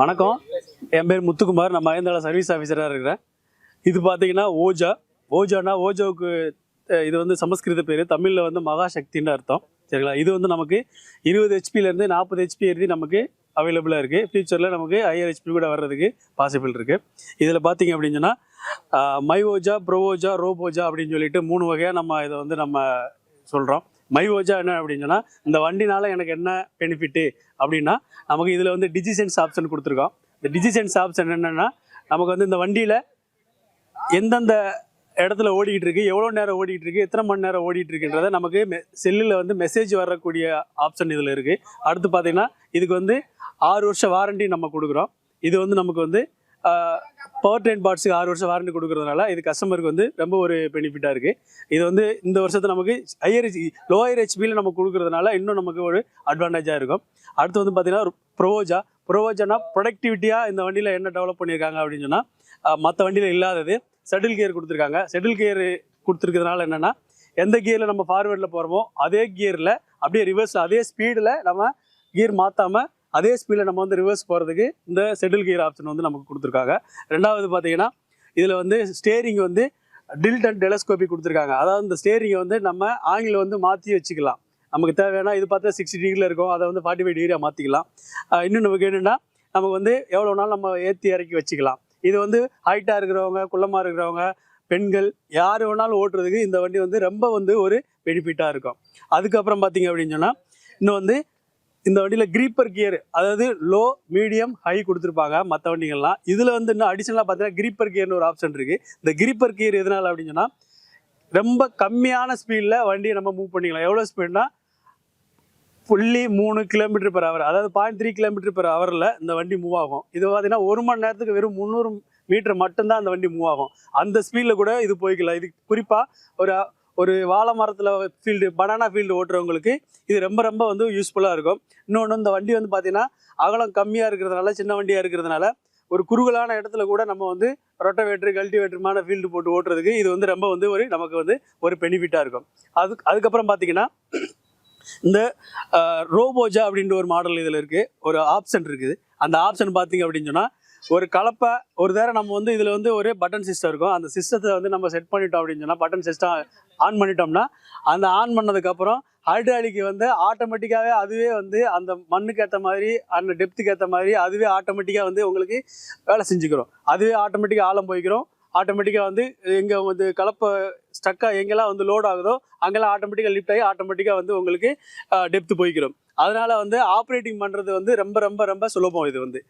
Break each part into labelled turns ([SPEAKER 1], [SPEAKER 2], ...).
[SPEAKER 1] வணக்கம். என் பேர் முத்துக்குமார். நான் மகேந்திரா சர்வீஸ் ஆஃபீஸராக இருக்கிறேன். இது பார்த்தீங்கன்னா ஓஜா. ஓஜானா ஓஜோவுக்கு இது வந்து சமஸ்கிருத பேர். தமிழில் வந்து மகாசக்தின்னு அர்த்தம். சரிங்களா? இது வந்து நமக்கு இருபது ஹெச்பிலேருந்து நாற்பது ஹெச்பி எழுதி நமக்கு அவைலபிளாக இருக்குது ஃப்யூச்சரில் நமக்கு ஹையர் ஹெச்பி கூட வர்றதுக்கு பாசிபிள் இருக்குது இதில் பார்த்தீங்க அப்படின்னு சொன்னால் மை ஓஜா ப்ரோவோஜா ரோபோஜா அப்படின்னு சொல்லிட்டு மூணு வகையாக நம்ம இதை வந்து நம்ம சொல்கிறோம் மை ஓஜா என்ன அப்படின்னு சொன்னால் இந்த வண்டினால் எனக்கு என்ன பெனிஃபிட்டு அப்படின்னா நமக்கு இதில் வந்து டிஜிசென்ஸ் ஆப்ஷன் கொடுத்துருக்கோம். இந்த டிஜிசென்ஸ் ஆப்ஷன் என்னென்னா நமக்கு வந்து இந்த வண்டியில் எந்தெந்த இடத்துல ஓடிக்கிட்டு இருக்கு எவ்வளோ நேரம் ஓடிக்கிட்டு இருக்கு எத்தனை மணி நேரம் ஓடிட்டு இருக்குன்றத நமக்கு செல்லில் வந்து மெசேஜ் வரக்கூடிய ஆப்ஷன் இதில் இருக்குது அடுத்து பார்த்தீங்கன்னா இதுக்கு வந்து ஆறு வருஷம் வாரண்டி நம்ம கொடுக்குறோம். இது வந்து நமக்கு வந்து பவர் ட்ரெயின் பார்ட்ஸுக்கு ஆறு வருஷம் வாரண்டி கொடுக்கறதுனால இது கஸ்டமருக்கு வந்து ரொம்ப ஒரு பெனிஃபிட்டாக இருக்குது இது வந்து இந்த வருஷத்தை நமக்கு ஹையர் லோயர் ஹெச்பியில் நம்ம கொடுக்குறதுனால இன்னும் நமக்கு ஒரு அட்வான்டேஜாக இருக்கும். அடுத்து வந்து பார்த்திங்கன்னா ப்ரோவோஜா ப்ரோஜானா ப்ரொடக்டிவிட்டியாக இந்த வண்டியில் என்ன டெவலப் பண்ணியிருக்காங்க அப்படின்னு சொன்னால் மற்ற வண்டியில் இல்லாதது செட்டில் கியர் கொடுத்துருக்காங்க. செட்டில் கியர் கொடுத்துருக்கிறதுனால என்னென்னா எந்த கியரில் நம்ம ஃபார்வேர்டில் போகிறோமோ அதே கியரில் அப்படியே ரிவர்ஸில் அதே ஸ்பீடில் நம்ம கியர் மாற்றாமல் அதே ஸ்பீடில் நம்ம வந்து ரிவர்ஸ் போகிறதுக்கு இந்த செட்டில் கியர் ஆப்ஷன் வந்து நமக்கு கொடுத்துருக்காங்க. ரெண்டாவது பார்த்தீங்கன்னா இதில் வந்து ஸ்டேரிங் வந்து டில்ட் அண்ட் டெலஸ்கோபி கொடுத்துருக்காங்க. அதாவது இந்த ஸ்டேரிங்கை வந்து நம்ம ஆங்கில வந்து மாற்றி வச்சுக்கலாம். நமக்கு தேவையான இது பார்த்தா சிக்ஸ்டி டிகிரியில் இருக்கும். அதை வந்து ஃபார்ட்டி ஃபைவ் டிகிரியாக மாற்றிக்கலாம் இன்னும் நமக்கு என்னென்னா நமக்கு வந்து எவ்வளோ நாள் நம்ம ஏற்றி இறக்கி வச்சுக்கலாம். இது வந்து ஹைட்டாக இருக்கிறவங்க குள்ளமாக இருக்கிறவங்க பெண்கள் யார் வேணாலும் ஓட்டுறதுக்கு இந்த வண்டி வந்து ரொம்ப வந்து ஒரு பெனிஃபிட்டாக இருக்கும். அதுக்கப்புறம் பார்த்தீங்க அப்படின்னு சொன்னால் இன்னும் வந்து இந்த வண்டியில் கிரீப்பர் கியர் அதாவது லோ மீடியம் ஹை கொடுத்துருப்பாங்க மற்ற வண்டிகள்லாம். இதில் வந்து இன்னும் அடிஷனலாக பார்த்தீங்கன்னா கிரீப்பர் கியர்னு ஒரு ஆப்ஷன் இருக்குது இந்த கிரீப்பர் கியர் எதனால் அப்படின்னு சொன்னால் ரொம்ப கம்மியான ஸ்பீடில் வண்டியை நம்ம மூவ் பண்ணிக்கலாம். எவ்வளோ ஸ்பீட்னா புள்ளி மூணு கிலோமீட்டர் பெர் ஹவர் அதாவது பாயிண்ட் த்ரீ கிலோமீட்டர் பெர் ஹவரில் இந்த வண்டி மூவ் ஆகும். இது பார்த்தீங்கன்னா ஒரு மணி நேரத்துக்கு வெறும் முந்நூறு மீட்டர் மட்டும்தான் அந்த வண்டி மூவ் ஆகும். அந்த ஸ்பீடில் கூட இது போய்க்கலாம். இது குறிப்பாக ஒரு ஒரு வாழை மரத்தில் ஃபீல்டு பனானா ஃபீல்டு ஓட்டுறவங்களுக்கு இது ரொம்ப ரொம்ப வந்து யூஸ்ஃபுல்லாக இருக்கும். இன்னொன்று இந்த வண்டி வந்து பார்த்தீங்கன்னா அகலம் கம்மியாக இருக்கிறதுனால சின்ன வண்டியாக இருக்கிறதுனால ஒரு குறுகலான இடத்துல கூட நம்ம வந்து ரொட்டவேட்ரு கல்டிவேட்டருமான ஃபீல்டு போட்டு ஓட்டுறதுக்கு இது வந்து ரொம்ப வந்து ஒரு நமக்கு வந்து ஒரு பெனிஃபிட்டாக இருக்கும். அதுக்கு அதுக்கப்புறம் பார்த்தீங்கன்னா இந்த ரோபோஜா அப்படின்ற ஒரு மாடல் இதில் இருக்குது ஒரு ஆப்ஷன் இருக்குது. அந்த ஆப்ஷன் பார்த்தீங்க அப்படின்னு சொன்னால் ஒரு கலப்பை ஒரு தடவை நம்ம வந்து இதில் வந்து ஒரு பட்டன் சிஸ்டம் இருக்கும். அந்த சிஸ்டத்தை வந்து நம்ம செட் பண்ணிட்டோம் அப்படின்னு சொன்னால் பட்டன் சிஸ்டம் ஆன் பண்ணிட்டோம்னா அந்த ஆன் பண்ணதுக்கப்புறம் ஹைட்ராலிக்கு வந்து ஆட்டோமேட்டிக்காகவே அதுவே வந்து அந்த மண்ணுக்கு ஏற்ற மாதிரி அந்த டெப்த்துக்கு ஏற்ற மாதிரி அதுவே ஆட்டோமேட்டிக்காக வந்து உங்களுக்கு வேலை செஞ்சுக்கிறோம். அதுவே ஆட்டோமேட்டிக்காக ஆழம் போய்க்கிறோம். ஆட்டோமேட்டிக்காக வந்து எங்கே வந்து கலப்பை ஸ்டக்காக எங்கெல்லாம் வந்து லோட் ஆகுதோ அங்கெல்லாம் ஆட்டோமேட்டிக்காக லிஃப்ட் ஆகி ஆட்டோமேட்டிக்காக வந்து உங்களுக்கு டெப்த்து போய்க்கிறோம் அதனால் வந்து ஆப்ரேட்டிங் பண்ணுறது வந்து ரொம்ப ரொம்ப ரொம்ப சுலபம் இது வந்து.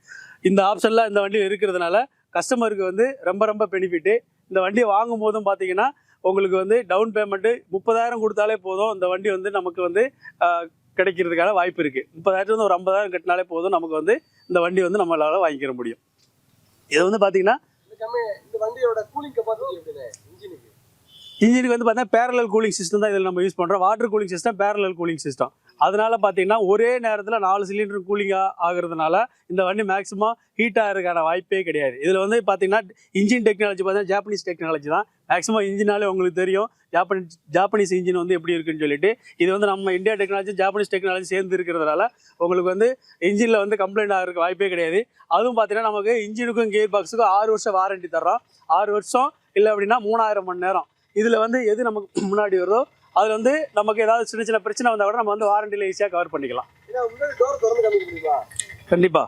[SPEAKER 1] இந்த ஆப்ஷன்லாம் இந்த வண்டியில் இருக்கிறதுனால கஸ்டமருக்கு வந்து ரொம்ப ரொம்ப பெனிஃபிட்டு இந்த வண்டியை வாங்கும் போதும் பார்த்தீங்கன்னா உங்களுக்கு வந்து டவுன் பேமெண்ட்டு முப்பதாயிரம் கொடுத்தாலே போதும். இந்த வண்டி வந்து நமக்கு வந்து கிடைக்கிறதுக்கான வாய்ப்பு இருக்குது முப்பதாயிரத்துல வந்து ஒரு ஐம்பதாயிரம் கட்டினாலே போதும் நமக்கு வந்து இந்த வண்டி வந்து நம்மளால் வாங்கிக்கிற முடியும். இது வந்து பார்த்தீங்கன்னா
[SPEAKER 2] இந்த வண்டியோட கூலிங் கெப்பாசிட்டி இன்ஜினுக்கு
[SPEAKER 1] வந்து பார்த்தீங்கன்னா பேரலல் கூலிங் சிஸ்டம் தான் இதில் நம்ம யூஸ் பண்ணுறோம் water cooling system parallel cooling system அதனால் பார்த்தீங்கன்னா ஒரே நேரத்தில் நாலு சிலிண்டர் கூலிங்காக ஆகிறதுனால இந்த வண்டி மேக்ஸிமம் ஹீட் ஆகிறதுக்கான வாய்ப்பே கிடையாது. இதில் வந்து பார்த்தீங்கன்னா இன்ஜின் டெக்னாலஜி பார்த்தீங்கன்னா ஜாப்பனீஸ் டெக்னாலஜி தான். மேக்ஸிமம் இன்ஜினாலே உங்களுக்கு தெரியும். ஜாப்பனீஸ் ஜாப்பனீஸ் இன்ஜின் வந்து எப்படி இருக்குன்னு சொல்லிட்டு. இது வந்து நம்ம இந்தியா டெக்னாலஜி ஜாப்பனீஸ் டெக்னாலஜி சேர்ந்து இருக்கிறதுனால உங்களுக்கு வந்து இன்ஜினில் வந்து கம்ப்ளைண்ட் ஆகிறதுக்கு வாய்ப்பே கிடையாது. அதுவும் பார்த்தீங்கன்னா நமக்கு இன்ஜினுக்கும் கியர் பாக்ஸுக்கும் ஆறு வருஷம் வாரண்டி தர்றோம். ஆறு வருஷம் இல்லை அப்படின்னா மூணாயிரம் மணி நேரம். இதில் வந்து எது நமக்கு முன்னாடி வருதோ அதில் வந்து நமக்கு ஏதாவது சின்ன சின்ன பிரச்சனை வந்தால் கூட நம்ம வந்து வாரண்டியில் ஈஸியாக கவர் பண்ணிக்கலாம். கண்டிப்பாக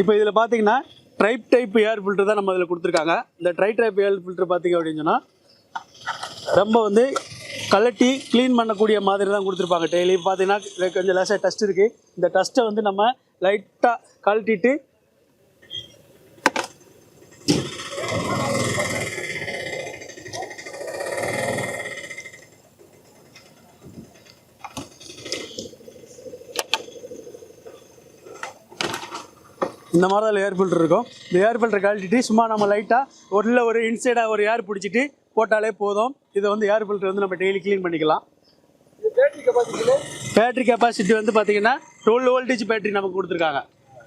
[SPEAKER 1] இப்போ இதில் பார்த்தீங்கன்னா ட்ரைப் டைப் ஏர் ஃபில்டர் தான் நம்ம இதில் கொடுத்துருக்காங்க. இந்த ட்ரை டைப் ஏர் ஃபில்டர் பார்த்தீங்க அப்படின்னு சொன்னால் ரொம்ப வந்து கலட்டி க்ளீன் பண்ணக்கூடிய மாதிரி தான் கொடுத்துருப்பாங்க. டெய்லி பார்த்தீங்கன்னா கொஞ்சம் லேசாக டஸ்ட் இருக்குது இந்த டஸ்ட்டை வந்து நம்ம லைட்டாக கழட்டிட்டு இந்த மாதிரி தான் ஏர் ஃபில்டர் இருக்கும். இந்த ஏர் ஃபில்டர் கழட்டிட்டு சும்மா நம்ம லைட்டாக உள்ள ஒரு இன்சைடாக ஒரு ஏர் பிடிச்சிட்டு போட்டாலே போதும். இதை வந்து ஏர் ஃபில்டர் வந்து நம்ம டெய்லி க்ளீன் பண்ணிக்கலாம்.
[SPEAKER 2] பேட்டரி
[SPEAKER 1] கெப்பாசிட்டி வந்து பார்த்தீங்கன்னா டுவெல் வோல்டேஜ் பேட்டரி நமக்கு கொடுத்துருக்காங்க.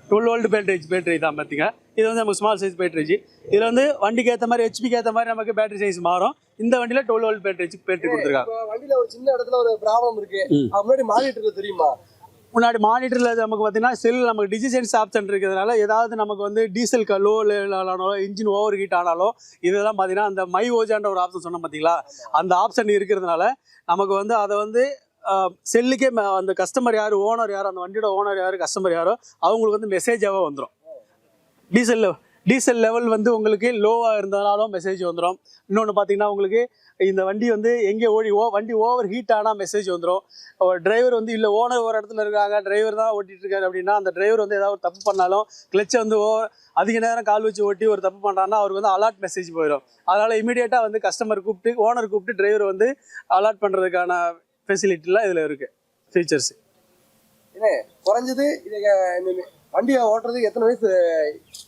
[SPEAKER 1] டுவெல் வோல்ட் பேட்டரி பேட்டரி தான் பார்த்திங்க இது வந்து நமக்கு ஸ்மால் சைஸ் பேட்டரி இதில் வந்து வண்டிக்கு ஏற்ற மாதிரி ஹெச்பிக்கு ஏற்ற மாதிரி நமக்கு பேட்டரி சைஸ் மாறும். இந்த வண்டியில் டுவெல் வோல்ட் பேட்டரி பேட்டரி கொடுத்துருக்காங்க.
[SPEAKER 2] வண்டியில ஒரு சின்ன இடத்துல ஒரு ப்ராப்ளம் இருக்கு. முன்னாடி மானிட்டர் தெரியுமா?
[SPEAKER 1] முன்னாடி மானிட்டரில் நமக்கு பார்த்தீங்கன்னா செல் நமக்கு டிஜிசென்ஸ் ஆப்ஷன் இருக்கிறதுனால ஏதாவது நமக்கு வந்து டீசல் லோ ஆனாலோ இன்ஜின் ஓவர் ஹீட் ஆனாலோ இதெல்லாம் பார்த்தீங்கன்னா அந்த மை ஓஜான்ற ஒரு ஆப்ஷன் சொன்னோம் பார்த்தீங்களா? அந்த ஆப்ஷன் இருக்கிறதுனால நமக்கு வந்து அதை வந்து செல்லுக்கே அந்த கஸ்டமர் யார் ஓனர் யார் அந்த வண்டியோட ஓனர் யார் கஸ்டமர் யாரோ அவங்களுக்கு வந்து மெசேஜாகவே வந்துடும் டீசல்ல டீசல் லெவல் வந்து உங்களுக்கு லோவாக இருந்தனாலும் மெசேஜ் வந்துடும் இன்னொன்று பார்த்தீங்கன்னா உங்களுக்கு இந்த வண்டி வந்து எங்கே ஓடி ஓ வண்டி ஓவர் ஹீட் ஆனால் மெசேஜ் வந்துடும் டிரைவர் வந்து இல்லை ஓனர் ஒரு இடத்துல இருக்காங்க டிரைவர் தான் ஓட்டிகிட்டு இருக்காரு அப்படின்னா அந்த டிரைவர் வந்து ஏதாவது ஒரு தப்பு பண்ணாலும் கிளச்சை வந்து ஓ அதிக நேரம் கால் வச்சு ஓட்டி ஒரு தப்பு பண்ணுறாங்கன்னா அவருக்கு வந்து அலாட் மெசேஜ் போயிடும் அதனால் இமீடியட்டாக வந்து கஸ்டமர் கூப்பிட்டு ஓனர் கூப்பிட்டு டிரைவர் வந்து அலாட் பண்ணுறதுக்கான ஃபெசிலிட்டிலாம் இதில் இருக்குது ஃபீச்சர்ஸ்
[SPEAKER 2] குறைஞ்சது இது வண்டியை ஓட்டுறது எத்தனை வயசு?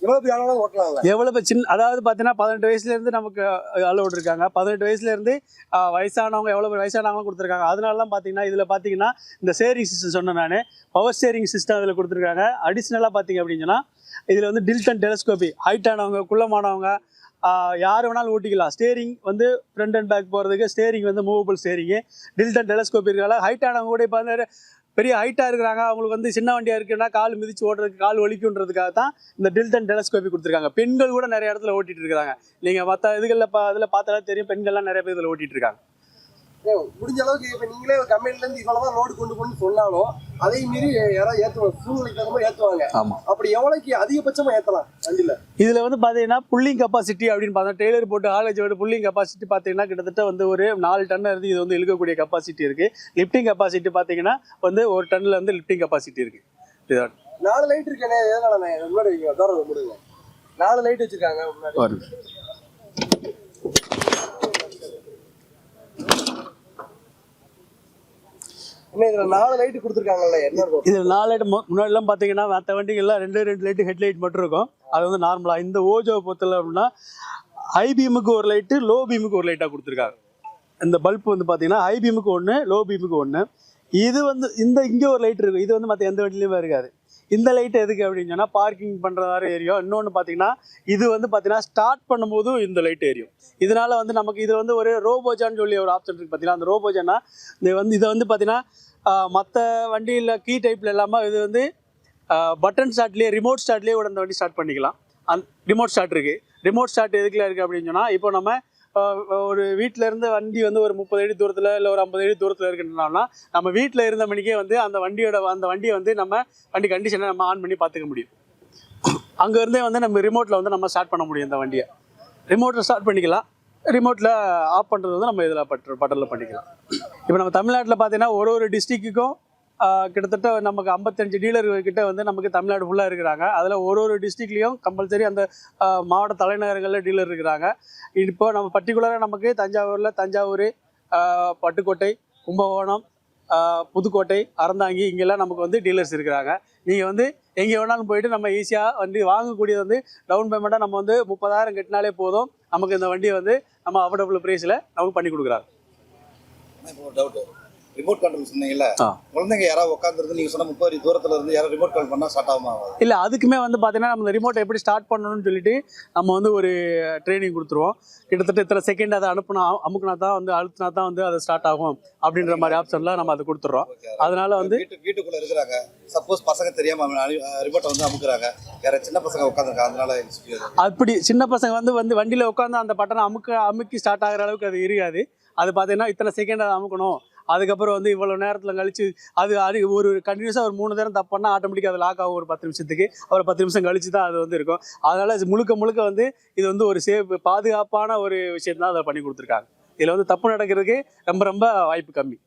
[SPEAKER 2] எவ்வளோ பெரிய ஆனாலும் ஓட்டலாம்ல.
[SPEAKER 1] எவ்வளோ சின்ன அதாவது பார்த்தீங்கன்னா பதினெட்டு வயசுலேருந்து நமக்கு அலோட் இருக்காங்க. பதினெட்டு வயசுலேருந்து வயசானவங்க எவ்வளோ வயசானவங்களும் கொடுத்துருக்காங்க. அதனாலலாம் பார்த்தீங்கன்னா இதில் பார்த்தீங்கன்னா இந்த ஸ்டேரிங் சிஸ்டம் சொன்னேன் நான். பவர் ஸ்டேரிங் சிஸ்டம் இதில் கொடுத்துருக்காங்க. அடிஷ்னலாக பார்த்தீங்க அப்படின்னு சொன்னால் இதில் வந்து டில்டன் டெலஸ்கோபி ஹைட்டானவங்க குள்ளமானவங்க யார் வேணாலும் ஓட்டிக்கலாம். ஸ்டேரிங் வந்து ஃப்ரண்ட் அண்ட் பேக் போகிறதுக்கு ஸ்டேரிங் வந்து மூவபிள் ஸ்டேரிங்கு டில்டன் டெலஸ்கோப் இருக்கால ஹைட்டானவங்க கூட இப்போ வந்து பெரிய ஹைட்டாக இருக்கிறாங்க. அவங்களுக்கு வந்து சின்ன வண்டியாக இருக்குன்னா கால் மிதிச்சு ஓடுறதுக்கு கால் வலிக்குன்றதுக்காக தான் இந்த டில்டன் டெலஸ்கோபி கொடுத்துருக்காங்க. பெண்கள் கூட நிறைய இடத்துல ஓட்டிட்டு இருக்காங்க நீங்கள் மற்ற இதுகளில் பா இதில் பார்த்தாலே தெரியும் பெண்கள்லாம் நிறைய பேர் இதில் ஓட்டிட்டு இருக்காங்க.
[SPEAKER 2] முடிஞ்ச அளவுக்கு இப்ப நீங்களே கம்பெனில இருந்து இவ்வளவுதான் லோடு கொண்டு போன்னு சொன்னாலும் அதை மீறி யாராவது ஏத்துவாங்க சூழ்நிலைக்கு தகுந்த மாதிரி ஏத்துவாங்க.
[SPEAKER 1] ஆமாம்
[SPEAKER 2] அப்படி எவ்வளவுக்கு அதிகபட்சமா ஏத்தலாம் வண்டியில?
[SPEAKER 1] இதில் வந்து பார்த்தீங்கன்னா புல்லிங் கெப்பாசிட்டி அப்படின்னு பார்த்தா டெய்லர் போட்டு ஆலேஜோட புல்லிங் கெப்பாசிட்டி பார்த்தீங்கன்னா கிட்டத்தட்ட வந்து ஒரு நாலு டன் இருந்து இது வந்து இழுக்கக்கூடிய கெப்பாசிட்டி இருக்குது லிஃப்டிங் கெப்பாசிட்டி பார்த்தீங்கன்னா வந்து ஒரு டன்னில் வந்து லிஃப்டிங் கெப்பாசிட்டி இருக்குது இதுதான்.
[SPEAKER 2] நாலு லைட் இருக்கேனே எதனால நான் முன்னாடி முடியுங்க நாலு லைட் வச்சிருக்காங்க முன்னாடி
[SPEAKER 1] வருது
[SPEAKER 2] இன்னும் இதுல நாலு லைட் கொடுத்துருக்காங்கல்ல என்ன
[SPEAKER 1] நாலு லைட் முன்னாடிலாம் பார்த்தீங்கன்னா மற்ற வண்டிகள்லாம் ரெண்டு ரெண்டு லைட்டு ஹெட்லைட் மட்டும் இருக்கும். அது வந்து நார்மலாக இந்த ஓஜோ பொறுத்தல அப்படின்னா ஹை பீமுக்கு ஒரு லைட்டு லோ பீமுக்கு ஒரு லைட்டாக கொடுத்துருக்காங்க. இந்த பல்ப் வந்து பார்த்தீங்கன்னா ஹை பீமுக்கு ஒன்று லோ பீமுக்கு ஒன்று இது வந்து இந்த இங்கே ஒரு லைட் இருக்கும் இது வந்து மற்ற எந்த வண்டிலையுமே இருக்காது. இந்த லைட் எதுக்கு அப்படின்னு சொன்னால் பார்க்கிங் பண்ணுற மாதிரி எரியும் இன்னொன்று பார்த்தீங்கன்னா இது வந்து பார்த்தீங்கன்னா ஸ்டார்ட் பண்ணும்போது இந்த லைட் ஏரியும் இதனால வந்து நமக்கு இது வந்து ஒரு ரோபோஜான்னு சொல்லி ஒரு ஆப்ஷன் இருக்குது பார்த்தீங்கன்னா அந்த ரோபோஜானா இது வந்து இதை வந்து பார்த்தீங்கன்னா மற்ற வண்டியில் கீ டைப்பில் இல்லாமல் இது வந்து பட்டன் ஸ்டார்ட்லேயே ரிமோட் ஸ்டார்ட்லேயே கூட இந்த வண்டி ஸ்டார்ட் பண்ணிக்கலாம். அந் ரிமோட் ஸ்டார்ட் இருக்குது ரிமோட் ஸ்டார்ட் எதுக்குல இருக்குது அப்படின்னு சொன்னால் இப்போ நம்ம ஒரு வீட்டில் இருந்து வண்டி வந்து ஒரு முப்பது அடி தூரத்தில் இல்லை ஒரு ஐம்பது அடி தூரத்தில் இருக்குன்றோம்னா நம்ம வீட்டில் இருந்த மணிக்கே வந்து அந்த வண்டியோட அந்த வண்டியை வந்து நம்ம வண்டி கண்டிஷனை நம்ம ஆன் பண்ணி பார்த்துக்க முடியும். அங்கேருந்தே வந்து நம்ம ரிமோட்டில் வந்து நம்ம ஸ்டார்ட் பண்ண முடியும் இந்த வண்டியை. ரிமோட்டில் ஸ்டார்ட் பண்ணிக்கலாம். ரிமோட்டில் ஆஃப் பண்ணுறது வந்து நம்ம இதில் பட்டர் பட்டனில் பண்ணிக்கலாம். இப்போ நம்ம தமிழ்நாட்டில் பார்த்தீங்கன்னா ஒரு ஒரு டிஸ்ட்ரிக்ட்டுக்கும் கிட்டத்தட்ட நமக்கு ஐம்பத்தஞ்சு டீலர் கிட்ட வந்து நமக்கு தமிழ்நாடு ஃபுல்லாக இருக்கிறாங்க. அதில் ஒரு ஒரு டிஸ்ட்ரிக்ட்லேயும் கம்பல்சரி அந்த மாவட்ட தலைநகரங்களில் டீலர் இருக்கிறாங்க. இப்போ நம்ம பர்டிகுலராக நமக்கு தஞ்சாவூரில் தஞ்சாவூர் பட்டுக்கோட்டை கும்பகோணம் புதுக்கோட்டை அறந்தாங்கி இங்கெல்லாம் நமக்கு வந்து டீலர்ஸ் இருக்கிறாங்க. நீங்கள் வந்து எங்கே வேணாலும் போயிட்டு நம்ம ஈஸியாக வண்டி வாங்கக்கூடியது வந்து டவுன் பேமெண்ட்டாக நம்ம வந்து முப்பதாயிரம் கட்டினாலே போதும். நமக்கு இந்த வண்டியை வந்து நம்ம அஃபோர்டபுள் ப்ரைஸில் நமக்கு பண்ணி கொடுக்குறாங்க.
[SPEAKER 3] இப்போ ஒரு டவுட் ரிமோட் கண்ட்ரோல் சொன்னீங்கல்ல. குழந்தைங்க யாராவது உட்காந்துருந்து நீங்க சொன்ன முப்பது தூரத்துல இருந்து யாராவது ரிமோட் கால் பண்ணா ஸ்டார்ட் ஆகுமா?
[SPEAKER 1] இல்லை அதுக்குமே வந்து பார்த்தீங்கன்னா நம்ம ரிமோட்டை எப்படி ஸ்டார்ட் பண்ணணும்னு சொல்லிட்டு நம்ம வந்து ஒரு ட்ரைனிங் கொடுத்துருவோம் கிட்டத்தட்ட இத்தனை செகண்ட் அதை அனுப்புனா அமுக்குனா தான் வந்து அழுத்தினா தான் வந்து அது ஸ்டார்ட் ஆகும் அப்படின்ற மாதிரி ஆப்ஷன்லாம் நம்ம அதை கொடுத்துட்றோம்
[SPEAKER 3] Okay.
[SPEAKER 1] அதனால வந்து
[SPEAKER 3] வீட்டு வீட்டுக்குள்ள இருக்கிறாங்க சப்போஸ் பசங்க தெரியாம ரிமோட்டை வந்து அமுக்குறாங்க யார சின்ன பசங்க உட்காந்துருக்காங்க அதனால.
[SPEAKER 1] அப்படி சின்ன பசங்க வந்து வந்து வண்டியில் உட்காந்து அந்த பட்டனை அமுக்க அமுக்கி ஸ்டார்ட் ஆகிற அளவுக்கு அது இருக்காது அது பார்த்தீங்கன்னா இத்தனை செகண்ட் அதை அமுக்கணும். அதுக்கப்புறம் வந்து இவ்வளோ நேரத்தில் கழிச்சு அது அது ஒரு கண்டினியூஸாக ஒரு மூணு நேரம் தப்புன்னா ஆட்டோமேட்டிக்காக அது லாக் ஆகும் ஒரு பத்து நிமிஷத்துக்கு. அப்புறம் பத்து நிமிஷம் கழிச்சு தான் அது வந்து இருக்கும். அதனால் முழுக்க முழுக்க வந்து இது வந்து ஒரு சேஃப் பாதுகாப்பான ஒரு விஷயம் தான் அதை பண்ணி கொடுத்துருக்காங்க. இதில் வந்து தப்பு நடக்கிறதுக்கு ரொம்ப ரொம்ப வாய்ப்பு கம்மி.